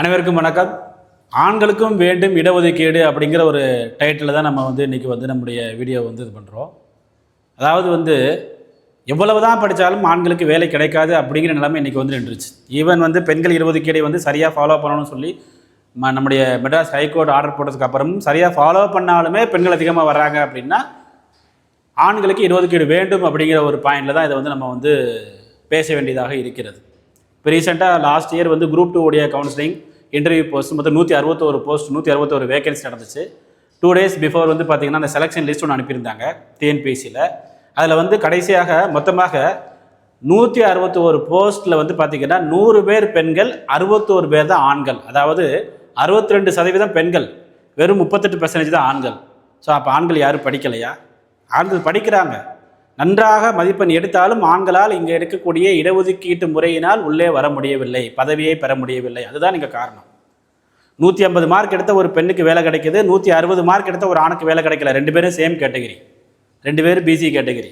அனைவருக்கும் வணக்கம். ஆண்களுக்கும் வேண்டும் இடஒதுக்கீடு அப்படிங்கிற ஒரு டைட்டில் தான் நம்ம வந்து இன்றைக்கி வந்து நம்முடைய வீடியோ வந்து இது பண்ணுறோம் அதாவது வந்து எவ்வளவு தான் படித்தாலும் ஆண்களுக்கு வேலை கிடைக்காது அப்படிங்கிற நிலைமை இன்றைக்கி வந்து நின்றுச்சு. ஈவன் வந்து பெண்கள் இடஒதுக்கீடை வந்து சரியாக ஃபாலோ பண்ணணும்னு சொல்லி ம- நம்முடைய மெட்ராஸ் ஹைகோர்ட் ஆர்டர் போட்டதுக்கு அப்புறமும் சரியாக ஃபாலோ பண்ணாலுமே பெண்கள் அதிகமாக வர்றாங்க அப்படின்னா ஆண்களுக்கு இடஒதுக்கீடு வேண்டும் அப்படிங்கிற ஒரு பாயிண்டில் தான் இதை வந்து நம்ம வந்து பேச வேண்டியதாக இருக்கிறது. இப்போ ரீசெண்டாக லாஸ்ட் இயர் வந்து குரூப் டூ உடைய கவுன்சிலிங் இன்டர்வியூ போஸ்ட் மொத்தம் நூற்றி அறுபத்தோரு போஸ்ட் நூற்றி அறுபத்தோரு வேகன்சி நடந்துச்சு. டூ டேஸ் பிஃபோர் வந்து பார்த்திங்கன்னா அந்த செலெக்ஷன் லிஸ்ட் ஒன்று அனுப்பியிருந்தாங்க டிஎன்பிசியில் அதில் வந்து கடைசியாக மொத்தமாக நூற்றி அறுபத்தோரு போஸ்ட்டில் வந்து பார்த்திங்கன்னா நூறு பேர் பெண்கள் அறுபத்தோரு பேர் தான் ஆண்கள். அதாவது அறுபத்தி ரெண்டு சதவீதம் பெண்கள் வெறும் முப்பத்தெட்டு பர்சன்டேஜ் தான் ஆண்கள். ஸோ அப்போ ஆண்கள் யாரும் படிக்கலையா? ஆண்கள் படிக்கிறாங்க. நன்றாக மதிப்பெண் எடுத்தாலும் ஆண்களால் இங்கே எடுக்கக்கூடிய இடஒதுக்கீட்டு முறையினால் உள்ளே வர முடியவில்லை பதவியை பெற முடியவில்லை. அதுதான் இங்கே காரணம். நூற்றி ஐம்பது மார்க் எடுத்த ஒரு பெண்ணுக்கு வேலை கிடைக்குது நூற்றி அறுபது மார்க் எடுத்த ஒரு ஆணுக்கு வேலை கிடைக்கல. ரெண்டு பேரும் சேம் கேட்டகரி ரெண்டு பேரும் பிசி கேட்டகரி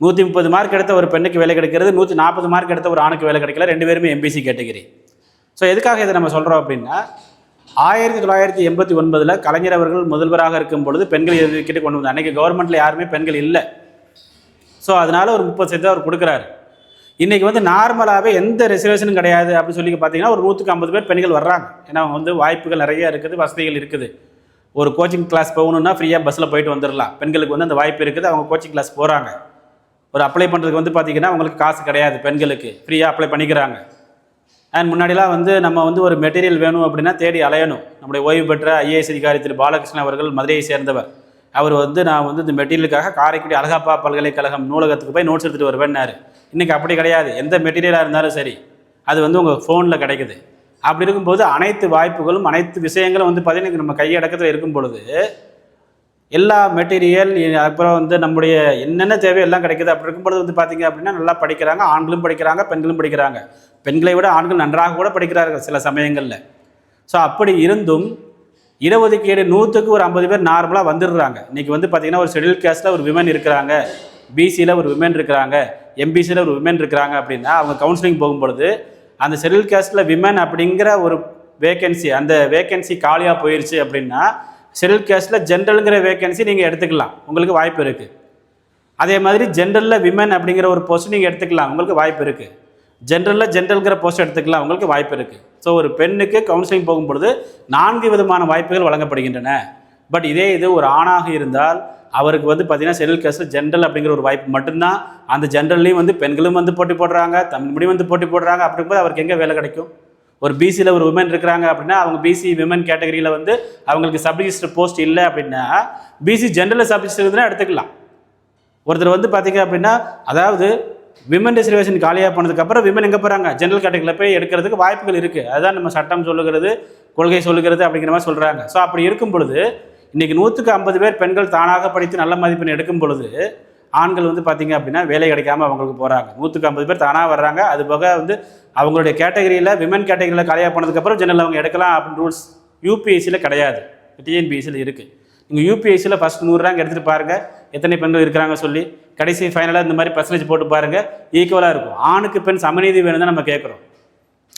நூற்றி முப்பது மார்க் எடுத்த ஒரு பெண்ணுக்கு வேலை கிடைக்கிறது நூற்றி நாற்பது மார்க் எடுத்த ஒரு ஆணுக்கு வேலை கிடைக்கல. ரெண்டு பேருமே எம்பிசி கேட்டகரி ஸோ எதுக்காக இதை நம்ம சொல்கிறோம் அப்படின்னா ஆயிரத்தி தொள்ளாயிரத்தி எண்பத்தி ஒன்பதில் கலைஞர் அவர்கள் முதல்வராக இருக்கும் பொழுது பெண்கள் எதிர்க்கிட்டு கொண்டு வந்தார். அன்றைக்கி கவர்மெண்ட்டில் யாருமே பெண்கள் இல்லை. ஸோ அதனால ஒரு முப்பது சதவீதம் அவர் கொடுக்குறாரு. இன்றைக்கி வந்து நார்மலாகவே எந்த ரிசர்வேஷனும் கிடையாது அப்படின்னு சொல்லி பார்த்தீங்கன்னா ஒரு நூற்றுக்கு ஐம்பது பேர் பெண்கள் வர்றாங்க. ஏன்னா அவங்க வந்து வாய்ப்புகள் நிறைய இருக்குது வசதிகள் இருக்குது. ஒரு கோச்சிங் கிளாஸ் போகணுன்னா ஃப்ரீயாக பஸ்ஸில் போயிட்டு வந்துடலாம். பெண்களுக்கு வந்து அந்த வாய்ப்பு இருக்குது அவங்க கோச்சிங் கிளாஸ் போகிறாங்க ஒரு அப்ளை பண்ணுறதுக்கு வந்து பார்த்திங்கன்னா அவங்களுக்கு காசு கிடையாது பெண்களுக்கு. ஃப்ரீயாக அப்ளை பண்ணிக்கிறாங்க. அண்ட் முன்னாடிலாம் வந்து நம்ம வந்து ஒரு மெட்டீரியல் வேணும் அப்படின்னா தேடி அலையணும். நம்முடைய ஓய்வு பெற்ற ஐஏஎஸ் அதிகாரி திரு. பாலகிருஷ்ணன் அவர்கள் மதுரையை சேர்ந்தவர். அவர் வந்து நான் வந்து இந்த மெட்டீரியலுக்காக காரைக்குடி அழகப்பா பல்கலைக்கழகம் நூலகத்துக்கு போய் நோட்ஸ் எடுத்துகிட்டு வருவேன்னாரு. இன்றைக்கி அப்படி கிடையாது. எந்த மெட்டீரியலாக இருந்தாலும் சரி அது வந்து உங்கள் ஃபோனில் கிடைக்குது. அப்படி இருக்கும்போது அனைத்து வாய்ப்புகளும் அனைத்து விஷயங்களும் வந்து பார்த்தீங்கன்னா நம்ம கையடக்கத்தில் இருக்கும் பொழுது எல்லா மெட்டீரியல் அப்புறம் வந்து நம்முடைய என்னென்ன தேவை எல்லாம் கிடைக்குது. அப்படி இருக்கும்பொழுது வந்து பார்த்தீங்க அப்படின்னா நல்லா படிக்கிறாங்க. ஆண்களும் படிக்கிறாங்க பெண்களும் படிக்கிறாங்க. பெண்களை விட ஆண்கள் நன்றாக கூட படிக்கிறார்கள் சில சமயங்களில். ஸோ அப்படி இருந்தும் இடஒதுக்கீடு நூற்றுக்கு ஒரு ஐம்பது பேர் நார்மலாக வந்துடுறாங்க. இன்றைக்கி வந்து பார்த்திங்கன்னா ஒரு ஷெடியூல் கேஸ்ட்டில் ஒரு விமன் இருக்கிறாங்க. பிசியில் ஒரு விமன் இருக்கிறாங்க. எம்பிசியில் ஒரு விமன் இருக்கிறாங்க அப்படின்னா அவங்க கவுன்சிலிங் போகும்பொழுது அந்த ஷெடியூல் கேஸ்ட்டில் விமன் அப்படிங்கிற ஒரு வேகன்சி அந்த வேகன்சி காலியாக போயிடுச்சு அப்படின்னா ஷெடியூல் கேஸ்ட்டில் ஜென்ரலுங்கிற வேகன்சி நீங்கள் எடுத்துக்கலாம். உங்களுக்கு வாய்ப்பு இருக்குது அதே மாதிரி ஜென்ரலில் விமன் அப்படிங்கிற ஒரு போஸ்ட் நீங்கள் எடுத்துக்கலாம். உங்களுக்கு வாய்ப்பு இருக்குது ஜென்ரலில் ஜென்ரல்ங்கிற போஸ்ட் எடுத்துக்கலாம். அவங்களுக்கு வாய்ப்பு இருக்குது ஸோ ஒரு பெண்ணுக்கு கவுன்சிலிங் போகும்பொழுது நான்கு விதமான வாய்ப்புகள் வழங்கப்படுகின்றன. பட் இதே இது ஒரு ஆணாக இருந்தால் அவருக்கு வந்து பார்த்தீங்கன்னா ஷெடியூல் கேஸில் ஜென்ரல் அப்படிங்கிற ஒரு வாய்ப்பு மட்டும்தான். அந்த ஜென்ரல்லையும் வந்து பெண்களும் வந்து போட்டி போடுறாங்க. தமிழ் மீடியம் வந்து போட்டி போடுறாங்க. அப்படிங்கும்போது அவருக்கு எங்கே வேலை கிடைக்கும்? ஒரு பிசியில் ஒரு உமன் இருக்கிறாங்க அப்படின்னா அவங்க பிசி விமன் கேட்டகரியில் வந்து அவங்களுக்கு சப்ரிஜிஸ்டர் போஸ்ட் இல்லை அப்படின்னா பிசி ஜென்ரலில் சப்ரிஜிஸ்டர் இருந்தால் எடுத்துக்கலாம். ஒருத்தர் வந்து பார்த்தீங்க அப்படின்னா அதாவது விமன் ரிசர்வேஷன் காலியாக போனதுக்கப்புறம் விமன் எங்கே போகிறாங்க? ஜென்ரல் கேட்டகரியில் போய் எடுக்கிறதுக்கு வாய்ப்புகள் இருக்குது. அதுதான் நம்ம சட்டம் சொல்லுகிறது கொள்கை சொல்லுகிறது அப்படிங்கிற மாதிரி சொல்கிறாங்க. ஸோ அப்படி இருக்கும் பொழுது இன்றைக்கி நூற்றுக்கு ஐம்பது பேர் பெண்கள் தானாக படித்து நல்ல மதிப்பெண் எடுக்கும் பொழுது ஆண்கள் வந்து பார்த்திங்க அப்படின்னா வேலை கிடைக்காம அவங்களுக்கு போகிறாங்க. நூற்றுக்கு ஐம்பது பேர் தானாக வர்றாங்க. அது போக வந்து அவங்களுடைய கேட்டகரியில் விமன் கேட்டகரியில் காலியாக போனதுக்கப்புறம் ஜெனரல் அவங்க எடுக்கலாம் அப்படின்னு ரூல்ஸ் யூபிஎஸ்சியில் கிடையாது. டிஎன்பிஎஸ்சியில் இருக்குது. நீங்கள் யூபிஎஸ்சியில் ஃபஸ்ட் நூறு ரேங்க் எடுத்துகிட்டு பாருங்கள் எத்தனை பெண்கள் இருக்கிறாங்க சொல்லி. கடைசி ஃபைனலாக இந்த மாதிரி பர்சன்டேஜ் போட்டு பாருங்கள் ஈக்குவலாக இருக்கும். ஆணுக்கு பெண் சமநீதி வேணும் தான் நம்ம கேட்குறோம்.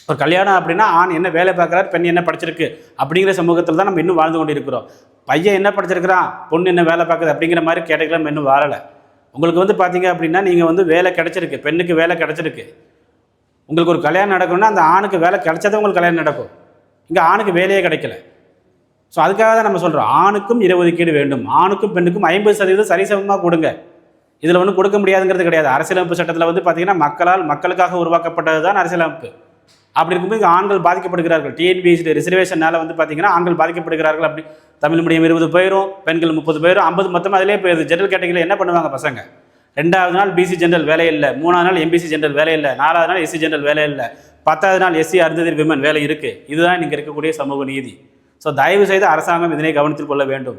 ஒரு கல்யாணம் அப்படின்னா ஆண் என்ன வேலை பார்க்குறாரு பெண் என்ன படிச்சிருக்கு அப்படிங்கிற சமூகத்தில் தான் நம்ம இன்னும் வாழ்ந்து கொண்டு இருக்கிறோம் பையன் என்ன படிச்சிருக்கிறான் பொண்ணு என்ன வேலை பார்க்குது அப்படிங்கிற மாதிரி கேட்டகரியில் இன்னும் வாழலை. உங்களுக்கு வந்து பார்த்தீங்க அப்படின்னா நீங்கள் வந்து வேலை கிடச்சிருக்கு பெண்ணுக்கு வேலை கிடச்சிருக்கு. உங்களுக்கு ஒரு கல்யாணம் நடக்கணும்னா அந்த ஆணுக்கு வேலை கிடைச்சதான் உங்களுக்கு கல்யாணம் நடக்கும். இங்கே ஆணுக்கு வேலையே கிடைக்கல. ஸோ அதுக்காக தான் நம்ம சொல்கிறோம் ஆணுக்கும் இடஒதுக்கீடு வேண்டும். ஆணுக்கும் பெண்ணுக்கும் ஐம்பது சதவீதம் சரிசமமாக கொடுங்க. இதில் ஒன்றும் கொடுக்க முடியாதுங்கிறது கிடையாது. அரசியலமைப்பு சட்டத்தில் வந்து பார்த்தீங்கன்னா மக்களால் மக்களுக்காக உருவாக்கப்பட்டது தான் அரசியலமைப்பு. அப்படி இருக்கும்போது ஆண்கள் பாதிக்கப்படுகிறார்கள். டிஎன்பிஎஸ்சி ரிசர்வேஷனால் வந்து பார்த்தீங்கன்னா ஆண்கள் பாதிக்கப்படுகிறார்கள் அப்படி. தமிழ் மீடியம் இருபது பேரும் பெண்கள் முப்பது பேரும் ஐம்பது மொத்தமாக அதிலே போயிருது. ஜென்ரல் கேட்டகரியில் என்ன பண்ணுவாங்க பசங்க? ரெண்டாவது நாள் பிசி ஜென்ரல் வேலை இல்லை. மூணாவது நாள் எம்பிசி ஜென்ரல் வேலை இல்லை. நாலாவது நாள் எஸ்சி ஜென்ரல் வேலை இல்லை. பத்தாவது நாள் எஸ்சி அருந்ததி விமன் வேலை இருக்குது இதுதான் இங்கே இருக்கக்கூடிய சமூக நீதி. ஸோ தயவு செய்து அரசாங்கம் இதனை கவனத்தில் கொள்ள வேண்டும்.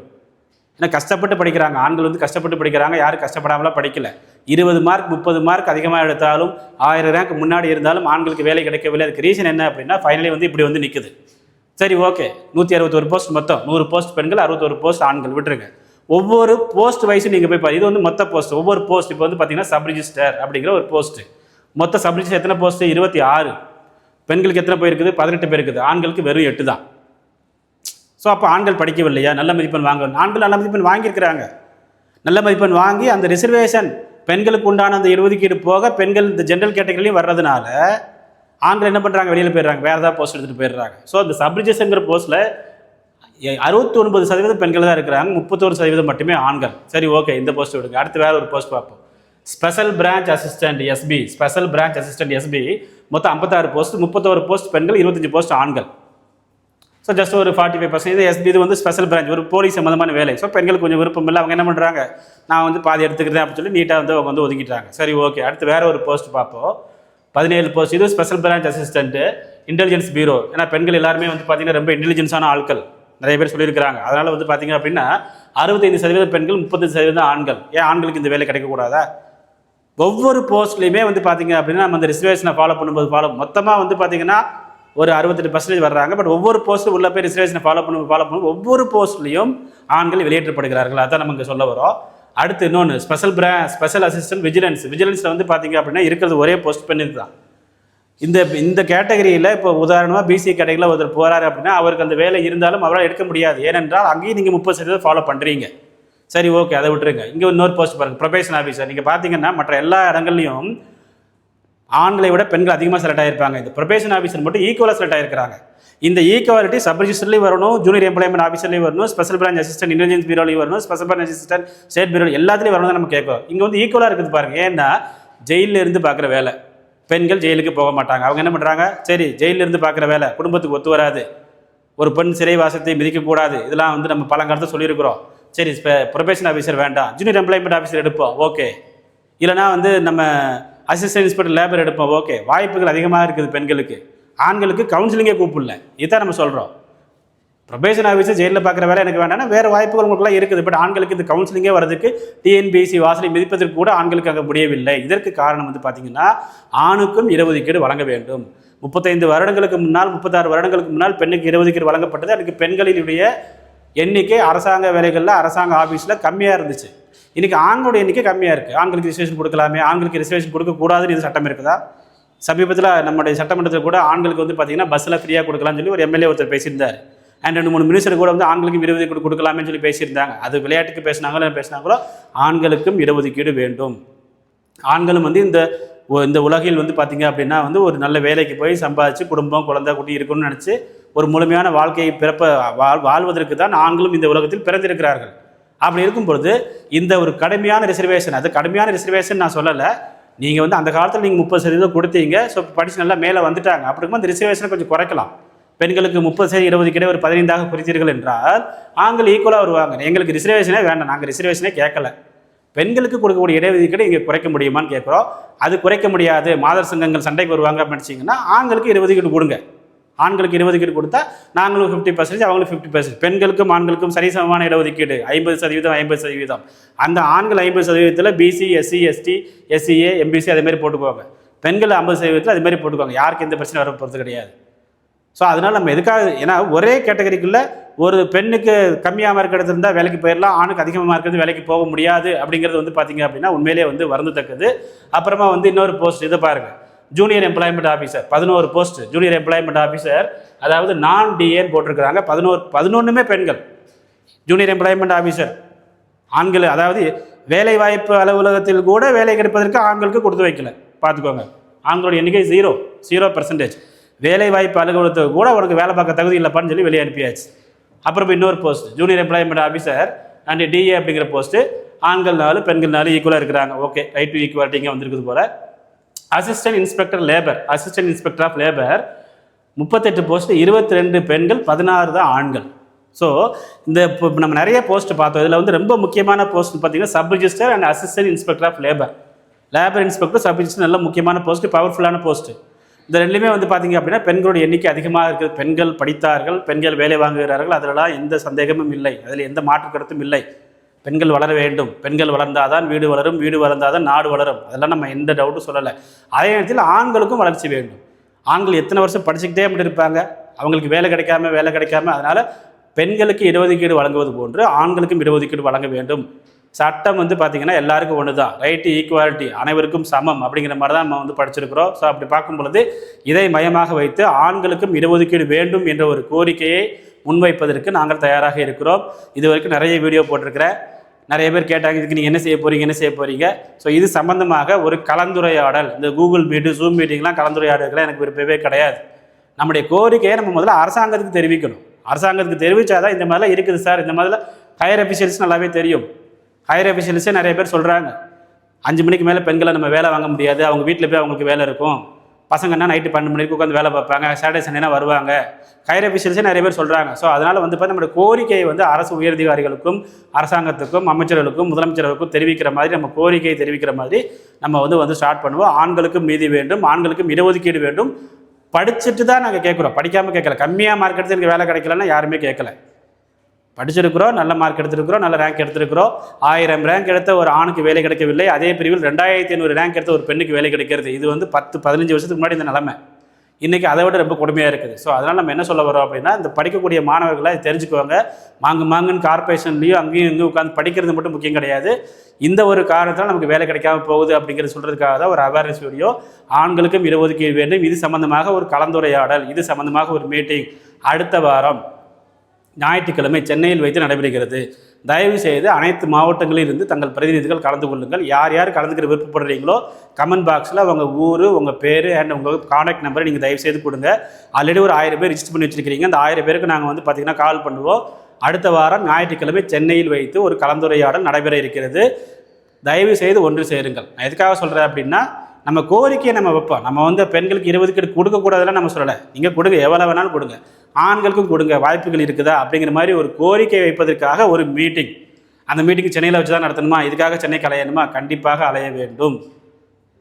ஏன்னா கஷ்டப்பட்டு படிக்கிறாங்க. ஆண்கள் வந்து கஷ்டப்பட்டு படிக்கிறாங்க. யாரும் கஷ்டப்படாமலாம் படிக்கல. இருபது மார்க் முப்பது மார்க் அதிகமாக எடுத்தாலும் ஆயிரம் ரேங்க் முன்னாடி இருந்தாலும் ஆண்களுக்கு வேலை கிடைக்கவில்லை. அதுக்கு ரீசன் என்ன அப்படின்னா ஃபைனலி வந்து இப்படி வந்து நிற்குது சரி ஓகே நூற்றி அறுபத்தொரு போஸ்ட் மொத்தம். நூறு போஸ்ட் பெண்கள் அறுபத்தொரு போஸ்ட் ஆண்கள். விட்டுருங்க. ஒவ்வொரு போஸ்ட் வைஸும் நீங்கள் போய் பாரு. இது வந்து மொத்த போஸ்ட் ஒவ்வொரு போஸ்ட் இப்போ வந்து பார்த்தீங்கன்னா சப் ரிஜிஸ்டர் அப்படிங்கிற ஒரு போஸ்ட் மொத்த சப் ரிஜிஸ்டர் எத்தனை போஸ்ட்டு இருபத்தி ஆறு. பெண்களுக்கு எத்தனை போயிருக்குது? பதினெட்டு பேர் இருக்குது. ஆண்களுக்கு வெறும் எட்டு தான். ஸோ அப்போ ஆண்கள் படிக்கவில்லையா? நல்ல மதிப்பெண் வாங்க ஆண்கள் நல்ல மதிப்பெண் வாங்கியிருக்கிறாங்க. நல்ல மதிப்பெண் வாங்கி அந்த ரிசர்வேஷன் பெண்களுக்கு உண்டான அந்த இருபதுக்கீடு போக பெண்கள் இந்த ஜென்ரல் கேட்டகரிலையும் வர்றதுனால ஆண்கள் என்ன பண்ணுறாங்க வெளியில் போயிடுறாங்க. வேறு ஏதாவது போஸ்ட் எடுத்துகிட்டு போயிடுறாங்க. ஸோ அந்த சப்ரிஜஸ்ங்கிற போஸ்ட்டில் அறுபத்தி ஒன்பது சதவீதம் பெண்கள் தான் இருக்கிறாங்க. முப்பத்தோரு சதவீதம் மட்டுமே ஆண்கள். சரி ஓகே இந்த போஸ்ட் விடுங்க. அடுத்து வேறு ஒரு போஸ்ட் பார்ப்போம். Special branch assistant SP special branch assistant SP மொத்தம் ஐம்பத்தாறு போஸ்ட் முப்பத்தோரு போஸ்ட் பெண்கள் இருபத்தஞ்சி போஸ்ட் ஆண்கள். ஸோ ஜஸ்ட் ஒரு ஃபார்ட்டி ஃபைவ் பர்சன்ட் இது எஸ் இது வந்து ஸ்பெஷல் பிரான்ச் ஒரு போலீஸ் சம்மந்தமான வேலை. ஸோ பெண்களுக்கு கொஞ்சம் விருப்பம் இல்லை. அவங்க என்ன பண்ணுறாங்க நான் வந்து பாதி எடுத்துக்கிறேன் அப்படின்னு சொல்லி நீட்டாக வந்து அவங்க வந்து ஒதுக்கிட்டாங்க சரி ஓகே அடுத்து வேற ஒரு போஸ்ட் பார்ப்போம். பதினேழு போஸ்ட் இது special branch assistant intelligence bureau ஏன்னா பெண்கள் எல்லாருமே வந்து பார்த்தீங்கன்னா ரொம்ப இன்டெலிஜென்ஸான ஆட்கள். நிறைய பேர் சொல்லியிருக்கிறாங்க. அதனால் வந்து பார்த்தீங்க அப்படின்னா அறுபத்தைந்து சதவீதம் பெண்கள் முப்பத்தஞ்சு சதவீதம் ஆண்கள். ஏன் ஆண்களுக்கு இந்த வேலை கிடைக்கக்கூடாதா? ஒவ்வொரு போஸ்ட்லையுமே வந்து பார்த்தீங்க அப்படின்னா நம்ம அந்த ரிசர்வேஷனை ஃபாலோ பண்ணும்போது ஃபாலோ மொத்தமாக வந்து பார்த்தீங்கன்னா ஒரு அறுபத்தெட்டு பர்சன்டேஜ் வர்றாங்க. பட் ஒவ்வொரு போஸ்ட் உள்ள போய் ரிசர்வேஷனை ஃபாலோ பண்ணும் ஃபாலோ பண்ணும் ஒவ்வொரு போஸ்ட்லையும் ஆண்கள் வெளியேற்றப்படுகிறார்கள். அதான் நமக்கு சொல்ல வரோம் அடுத்து இன்னொன்று ஸ்பெஷல் பிரா ஸ்பெஷல் அசிஸ்டன்ட் விஜிலன்ஸ் விஜிலன்ஸில் வந்து பார்த்தீங்க அப்படின்னா இருக்கிறது ஒரே போஸ்ட் பெண்ணுக்கு தான். இந்த இந்த கேட்டகரியில் இப்போ உதாரணமாக பிசி கேட்டகரியில் ஒருத்தர் போகிறாரு அப்படின்னா அவருக்கு அந்த வேலை இருந்தாலும் அவரால் எடுக்க முடியாது. ஏனென்றால் அங்கேயும் நீங்கள் முப்பது சதவீதம் ஃபாலோ பண்ணுறீங்க சரி ஓகே அதை விட்டுருங்க. இங்கே இன்னொரு போஸ்ட் பாருங்க. ப்ரொபேஷன் ஆஃபீஸர் நீங்கள் பார்த்தீங்கன்னா மற்ற எல்லா இடங்கள்லையும் ஆண்களை விட பெண்கள் அதிகமாக செலக்ட் ஆகிருப்பாங்க இந்த ப்ரொபேஷன் ஆஃபீஸர் மட்டும் ஈக்குவலாக செலக்ட் ஆகிருக்கிறாங்க இந்த ஈக்குவாலிட்டி சப் ரிஜிஸ்டர்லேயும் வரணும் ஜூனியர் எம்ப்ளாய்மெண்ட் ஆஃபீஸர்லேயும் வரணும் ஸ்பெஷல் பிரான்ச் அசிஸ்டன்ட் இன்டெலிஜென்ஸ் பீரோலையும் வரணும் special branch assistant state bureau எல்லாத்துலேயும் வரணும் நம்ம கேட்கும் இங்கே வந்து ஈக்குவலாக இருக்குது பாருங்க. ஏன்னா ஜெயிலில் இருந்து பார்க்குற வேலை. பெண்கள் ஜெயிலுக்கு போக மாட்டாங்க. அவங்க என்ன பண்ணுறாங்க சரி ஜெயிலில் இருந்து பார்க்குற வேலை. குடும்பத்துக்கு ஒத்து வராது. ஒரு பெண் சிறைவாசத்தை மிதிக்கக்கூடாது. இதெல்லாம் வந்து நம்ம பழங்காலத்தை சொல்லியிருக்கிறோம். சரி ப்ரொபேஷன் ஆஃபீஸர் வேண்டாம். ஜூனியர் எம்ப்ளாய்மெண்ட் ஆஃபீஸர் எடுப்போம். ஓகே இல்லைனா வந்து நம்ம அசிஸ்டன்ட் இன்ஸ்பெக்டர் லேபர் எடுப்போம். ஓகே வாய்ப்புகள் அதிகமாக இருக்குது பெண்களுக்கு. ஆண்களுக்கு கவுன்சிலிங்கே கூப்பிடல. இதுதான் நம்ம சொல்கிறோம் ப்ரொபேஷன் ஆஃபீஸர் ஜெயிலில் பார்க்குற வேலை எனக்கு வேண்டாம்னா வேறு வாய்ப்புகள் உங்களுக்குலாம் இருக்குது. பட் ஆண்களுக்கு இந்த கவுன்சிலிங்கே வரதுக்கு டிஎன்பிஎஸ்சி வாசலை மிதிப்பதற்கு கூட ஆண்களுக்கு அங்கே முடியவில்லை. இதற்கு காரணம் வந்து பார்த்தீங்கன்னா ஆணுக்கும் இடஒதுக்கீடு வழங்க வேண்டும். முப்பத்தைந்து வருடங்களுக்கு முன்னால் முப்பத்தாறு வருடங்களுக்கு முன்னால் பெண்ணுக்கு இடஒதுக்கீடு வழங்கப்பட்டது. அதுக்கு பெண்களினுடைய எண்ணிக்கை அரசாங்க வேலைகளில் அரசாங்க ஆஃபீஸில் கம்மியாக இருந்துச்சு. இன்றைக்கி ஆண்களோட எண்ணிக்கை கம்மியாக இருக்குது ஆண்களுக்கு ரிசர்வேஷன் கொடுக்கலாமே ஆண்களுக்கு ரிசர்வேஷன் கொடுக்கக்கூடாதுன்னு இது சட்டம் இருக்குதா? சமீபத்தில் நம்முடைய சட்டமன்றத்தில் கூட ஆண்களுக்கு வந்து பார்த்தீங்கன்னா பஸ்ஸில் ஃப்ரீயாக கொடுக்கலாம்னு சொல்லி ஒரு எம்எல்ஏ ஒருத்தர் பேசியிருந்தார். அண்ட் ரெண்டு மூணு மினிஸ்டர் கூட வந்து ஆண்களுக்கும் இடஒதுக்கீடு கொடுக்கலாமே சொல்லி பேசியிருந்தாங்க. அது விளையாட்டுக்கு பேசினாங்களோ என்ன பேசினாங்களோ ஆண்களுக்கும் இடஒதுக்கீடு வேண்டும். ஆண்களும் வந்து இந்த இந்த உலகில் வந்து பார்த்தீங்க அப்படின்னா வந்து ஒரு நல்ல வேலைக்கு போய் சம்பாதிச்சு குடும்பம் குழந்தை குட்டி இருக்கணும்னு நினச்சி ஒரு முழுமையான வாழ்க்கையை பிறப்ப வாழ் வாழ்வதற்கு தான் ஆண்களும் இந்த உலகத்தில் பிறந்திருக்கிறார்கள். அப்படி இருக்கும் பொழுது இந்த ஒரு கடுமையான ரிசர்வேஷன் அது கடுமையான ரிசர்வேஷன் நான் சொல்லலை. நீங்கள் வந்து அந்த காலத்தில் நீங்கள் முப்பது சதவீதம் கொடுத்தீங்க. ஸோ படிச்சு நல்லா மேலே வந்துட்டாங்க. அப்படி இருக்கும்போது ரிசர்வேஷனை கொஞ்சம் குறைக்கலாம். பெண்களுக்கு முப்பது சதவீதம் இருபது கிடை ஒரு பதினைந்தாக குறித்தீர்கள் என்றால் ஆண்கள் ஈக்குவலாக வருவாங்க. எங்களுக்கு ரிசர்வேஷனே வேண்டாம். நாங்கள் ரிசர்வேஷனே கேட்கல. பெண்களுக்கு கொடுக்கக்கூடிய இடைவெளிக்கீடு இங்கே குறைக்க முடியுமான்னு கேட்குறோம். அது குறைக்க முடியாது. மாதர் சங்கங்கள் சண்டைக்கு வருவாங்க அப்படின்னு வச்சிங்கன்னா ஆண்களுக்கு இருபதுக்கீடு கொடுங்க. ஆண்களுக்கு இருபதுக்கீடு கொடுத்தா நாங்களும் ஃபிஃப்டி பர்சன்டேஜ் அவங்களும் ஃபிஃப்டி பர்சன்ட் பெண்களுக்கும் ஆண்களுக்கும் சரிசமமான இடஒதுக்கீடு. ஐம்பது சதவீதம் ஐம்பது சதவீதம். அந்த ஆண்கள் ஐம்பது சதவீதத்தில் BC SC ST SCA MBC அதே மாதிரி போட்டுக்குவாங்க. பெண்கள் ஐம்பது சதவீதத்தில் அது மாதிரி போட்டுக்குவாங்க. யாருக்கு எந்த பிரச்சனை வர போகிறது கிடையாது. ஸோ அதனால் நம்ம எதுக்காக ஏன்னா ஒரே கேட்டகரிக்குள்ளே ஒரு பெண்ணுக்கு கம்மியாக மார்க் எடுத்திருந்தால் வேலைக்கு போயிடலாம் ஆணுக்கு அதிகமாக மார்க் எடுத்து வேலைக்கு போக முடியாது அப்படிங்கிறது வந்து பார்த்தீங்க அப்படின்னா உண்மையிலேயே வந்து வருந்தத்தக்கது. அப்புறமா வந்து இன்னொரு போஸ்ட் இதை பாருங்கள் ஜூனியர் எம்ப்ளாய்மெண்ட் ஆஃபீஸர் பதினோரு போஸ்ட் ஜூனியர் எம்ப்ளாய்மெண்ட் ஆஃபீஸர் அதாவது நான் டிஏன்னு போட்டிருக்கிறாங்க. பதினோரு பதினொன்றுமே பெண்கள். ஜூனியர் எம்ப்ளாய்மெண்ட் ஆஃபீஸர் ஆண்கள் அதாவது வேலை வாய்ப்பு அலுவலகத்தில் கூட வேலை கிடைப்பதற்கு ஆண்களுக்கு கொடுத்து வைக்கல. பார்த்துக்கோங்க. ஆண்களோட எண்ணிக்கை ஜீரோ ஜீரோ பர்சன்டேஜ் வேலை வாய்ப்பு அலுவலகத்துக்கு கூட உனக்கு வேலை பார்க்க தகுதி இல்லைப்பான்னு சொல்லி வெளியே அனுப்பியாச்சு. அப்புறம் இன்னொரு post junior employment officer and DA அப்படிங்கிற போஸ்ட்டு ஆண்கள் நாலு பெண்கள் நாலு ஈக்குவலாக இருக்கிறாங்க. ஓகே ரைட் டு ஈக்குவாலிட்டிங்க வந்திருக்குது போல. Assistant inspector labour assistant inspector of labour முப்பத்தெட்டு போஸ்ட் இருபத்தி ரெண்டு பெண்கள் பதினாறு தான் ஆண்கள். ஸோ இந்த இப்போ நம்ம நிறைய போஸ்ட் பார்த்தோம். இதில் வந்து ரொம்ப முக்கியமான போஸ்ட் பார்த்தீங்கன்னா sub register and assistant inspector of labour labour inspector sub register நல்ல முக்கியமான போஸ்ட் பவர்ஃபுல்லான போஸ்ட் இந்த ரெண்டுமே வந்து பார்த்தீங்க அப்படின்னா பெண்களோட எண்ணிக்கை அதிகமாக இருக்குது பெண்கள் படித்தார்கள் பெண்கள் வேலை வாங்குகிறார்கள். அதிலலாம் எந்த சந்தேகமும் இல்லை. அதில் எந்த மாற்று கருத்தும் இல்லை. பெண்கள் வளர வேண்டும். பெண்கள் வளர்ந்தாதான் வீடு வளரும் வீடு வளர்ந்தாதான் நாடு வளரும். அதெல்லாம் நம்ம எந்த டவுட்டும் சொல்லலை. அதே நேரத்தில் ஆண்களுக்கும் வளர்ச்சி வேண்டும். ஆண்கள் எத்தனை வருஷம் படிச்சுக்கிட்டே அப்படி இருப்பாங்க? அவங்களுக்கு வேலை கிடைக்காம வேலை கிடைக்காம. அதனால் பெண்களுக்கு இடஒதுக்கீடு வழங்குவது போன்று ஆண்களுக்கும் இடஒதுக்கீடு வழங்க வேண்டும். சட்டம் வந்து பார்த்திங்கன்னா எல்லாருக்கும் ஒன்று தான் ரைட்டு ஈக்குவாலிட்டி அனைவருக்கும் சமம் அப்படிங்கிற மாதிரி தான் நம்ம வந்து படிச்சிருக்கிறோம். ஸோ அப்படி பார்க்கும் பொழுது இதை மையமாக வைத்து ஆண்களுக்கும் இடஒதுக்கீடு வேண்டும் என்ற ஒரு கோரிக்கையை முன்வைப்பதற்கு நாங்கள் தயாராக இருக்கிறோம். இது வரைக்கும் நிறைய வீடியோ போட்டிருக்கிறேன். நிறைய பேர் கேட்டாங்க இதுக்கு நீங்கள் என்ன செய்ய போறீங்க என்ன செய்ய போகிறீங்க ஸோ இது சம்பந்தமாக ஒரு கலந்துரையாடல். இந்த கூகுள் மீட்டு ஜூம் மீட்டிங்லாம் கலந்துரையாடல்கள் எனக்கு விருப்பவே கிடையாது. நம்முடைய கோரிக்கையை நம்ம முதல்ல அரசாங்கத்துக்கு தெரிவிக்கணும். அரசாங்கத்துக்கு தெரிவித்தாதான் இந்த மாதிரிலாம் இருக்குது சார். இந்த மாதிரிலாம் ஹையர் அஃபிஷியல்ஸ் நல்லாவே தெரியும். ஹையர் அஃபிஷியல்ஸே நிறைய பேர் சொல்கிறாங்க அஞ்சு மணிக்கு மேலே பெண்களை நம்ம வேலை வாங்க முடியாது. அவங்க வீட்டில் போய் அவங்களுக்கு வேலை இருக்கும். பசங்கன்னா நைட்டு பன்னெண்டு மணிக்கு உட்காந்து வேலை பார்ப்பாங்க. சாட்டர்டே சண்டேனா வருவாங்க. ஹையர் அஃபிஷியல்ஸே நிறைய பேர் சொல்கிறாங்க ஸோ அதனால் வந்து பார்த்தா நம்மளுடைய கோரிக்கையை வந்து அரசு உயரதிகாரிகளுக்கும் அரசாங்கத்துக்கும் அமைச்சர்களுக்கும் முதலமைச்சர்களுக்கும் தெரிவிக்கிற மாதிரி நம்ம கோரிக்கையை தெரிவிக்கிற மாதிரி நம்ம வந்து வந்து ஸ்டார்ட் பண்ணுவோம். ஆண்களுக்கும் நீதி வேண்டும் ஆண்களுக்கும் இடஒதுக்கீடு வேண்டும். படிச்சுட்டு தான் நாங்கள் கேட்குறோம். படிக்காமல் கேட்கல. கம்மியாக மார்க் எடுத்து எனக்கு வேலை கிடைக்கலன்னா யாருமே கேட்கல. படிச்சிருக்கிறோம் நல்ல மார்க் எடுத்திருக்கிறோம் நல்ல ரேங்க் எடுத்திருக்கிறோம். ஆயிரம் ரேங்க் எடுத்த ஒரு ஆணுக்கு வேலை கிடைக்கவில்லை. அதே பிரிவில் ரெண்டாயிரத்தி ஐநூறு ரேங்க் எடுத்த ஒரு பெண்ணுக்கு வேலை கிடைக்கிறது. இது வந்து பத்து பதினஞ்சு வருஷத்துக்கு முன்னாடி இந்த நிலமை. இன்றைக்கி அதை விட ரொம்ப கொடுமையாக இருக்குது. ஸோ அதனால் நம்ம என்ன சொல்ல வரோம் அப்படின்னா இந்த படிக்கக்கூடிய மாணவர்களை தெரிஞ்சுக்குவாங்க. மாங்கு மாங்குன்னு கார்பரேஷன்லேயும் அங்கேயும் இங்கேயும் உட்காந்து படிக்கிறது மட்டும் முக்கியம் கிடையாது. இந்த ஒரு காரணத்தால் நமக்கு வேலை கிடைக்காம போகுது அப்படிங்கிறது சொல்கிறதுக்காக தான் ஒரு அவேர்னஸ் வீடியோ ஆண்களுக்கும் இடஒதுக்கீடு வேண்டும். இது சம்மந்தமாக ஒரு கலந்துரையாடல் இது சம்மந்தமாக ஒரு மீட்டிங் அடுத்த வாரம். ஞாயிற்றுக்கிழமை சென்னையில் வைத்து நடைபெறுகிறது. தயவு செய்து அனைத்து மாவட்டங்களில் இருந்து தங்கள் பிரதிநிதிகள் கலந்து கொள்ளுங்கள். யார் யார் கலந்துக்கிற விருப்பப்படுறீங்களோ கமெண்ட் பாக்ஸில் உங்கள் ஊர் உங்கள் பேர் அண்ட் உங்கள் காண்டாக்ட் நம்பரை நீங்கள் தயவு செய்து கொடுங்க. ஆல்ரெடி ஒரு ஆயிரம் பேர் ரிஜிஸ்டர் பண்ணி வச்சிருக்கிறீங்க. அந்த ஆயிரம் பேருக்கு நாங்கள் வந்து பார்த்திங்கன்னா கால் பண்ணுவோம். அடுத்த வாரம் ஞாயிற்றுக்கிழமை சென்னையில் வைத்து ஒரு கலந்துரையாடல் நடைபெற இருக்கிறது. தயவு செய்து ஒன்று சேருங்கள். நான் எதுக்காக சொல்கிறேன் அப்படின்னா நம்ம கோரிக்கையை நம்ம வைப்போம். நம்ம வந்து பெண்களுக்கு இருபதுக்கு கொடுக்கக்கூடாதுலாம் நம்ம சொல்லலை. நீங்கள் கொடுங்க எவ்வளோ வேணாலும் கொடுங்க. ஆண்களுக்கும் கொடுங்க வாய்ப்புகள் இருக்குதா அப்படிங்கிற மாதிரி ஒரு கோரிக்கை வைப்பதற்காக ஒரு மீட்டிங் அந்த மீட்டிங் சென்னையில் வச்சு தான் நடத்தணுமா? இதுக்காக சென்னைக்கு அலையணுமா கண்டிப்பாக அலைய வேண்டும்.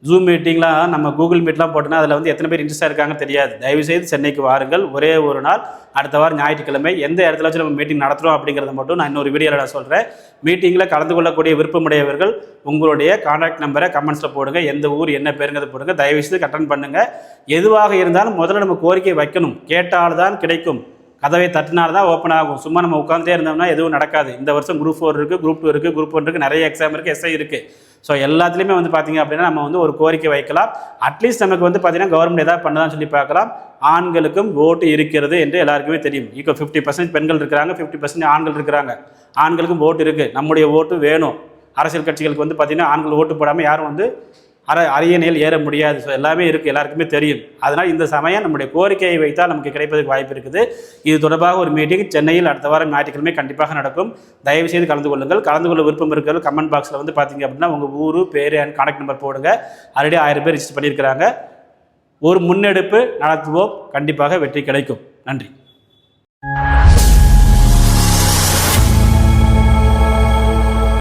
ஜூம் மீட்டிங்லாம் நம்ம கூகுள் மீட்லாம் போட்டோன்னா அதில் வந்து எத்தனை பேர் இன்ட்ரெஸ்டாக இருக்காங்கன்னு தெரியாது. தயவுசெய்து சென்னைக்கு வாருங்கள். ஒரே ஒரு நாள் அடுத்த வாரம் ஞாயிற்றுக்கிழமை எந்த இடத்துல வச்சு நம்ம மீட்டிங் நடத்துகிறோம் அப்படிங்கிறத மட்டும் நான் இன்னொரு வீடியோவில் நான் சொல்கிறேன் மீட்டிங்கில் கலந்து கொள்ளக்கூடிய விருப்பமுடையவர்கள் உங்களுடைய கான்டாக்ட் நம்பரை கமெண்ட்ஸில் போடுங்க. எந்த ஊர் என்ன பேருங்கிறத போடுங்க. தயவுசெய்து கட்டன் பண்ணுங்கள் எதுவாக இருந்தாலும் முதல்ல நம்ம கோரிக்கை வைக்கணும். கேட்டால்தான் கிடைக்கும். கதவை தட்டினால்தான் தான் ஓப்பன் ஆகும். சும்மா நம்ம உட்காந்துட்டே இருந்தோம்னா எதுவும் நடக்காது. இந்த வருஷம் குரூப் ஃபோர் இருக்குது குரூப் டூ இருக்குது குரூப் ஒன் இருக்குது நிறைய எக்ஸாம் இருக்குது எஸ்ஐ இருக்குது ஸோ எல்லாத்துலேயுமே வந்து பார்த்தீங்க அப்படின்னா நம்ம வந்து ஒரு கோரிக்கை வைக்கலாம். அட்லீஸ்ட் நமக்கு வந்து பார்த்தீங்கன்னா கவர்மெண்ட் ஏதாவது பண்ணலாம்னு சொல்லி பார்க்கலாம். ஆண்களுக்கும் ஓட்டு இருக்கிறது என்று எல்லாருக்குமே தெரியும். இப்போ ஃபிஃப்டி பர்சன்ட் பெண்கள் இருக்கிறாங்க ஃபிஃப்டி பர்சன்ட் ஆண்கள் இருக்கிறாங்க. ஆண்களுக்கும் ஓட்டு இருக்குது நம்முடைய ஓட்டு வேணும். அரசியல் கட்சிகளுக்கு வந்து பார்த்தீங்கன்னா ஆண்கள் ஓட்டு போடாமல் யாரும் வந்து அற அரியணையில் ஏற முடியாது. ஸோ எல்லாமே இருக்குது எல்லாருக்குமே தெரியும். அதனால் இந்த சமயம் நம்முடைய கோரிக்கையை வைத்தால் நமக்கு கிடைப்பதற்கு வாய்ப்பு இருக்குது. இது தொடர்பாக ஒரு மீட்டிங் சென்னையில் அடுத்த வாரம் ஞாயிற்றுக்கிழமை கண்டிப்பாக நடக்கும். தயவு செய்து கலந்து கொள்ளுங்கள். கலந்து கொள்ள விருப்பம் இருக்கிற கமெண்ட் பாக்ஸில் வந்து பார்த்தீங்க அப்படின்னா உங்கள் ஊர் பேர் அண்ட் கான்டாக்ட் நம்பர் போடுங்க. ஆல்ரெடி ஆயிரம் பேர் ரிஜிஸ்டர் பண்ணியிருக்கிறாங்க. ஒரு முன்னெடுப்பு நடத்துவோம். கண்டிப்பாக வெற்றி கிடைக்கும். நன்றி.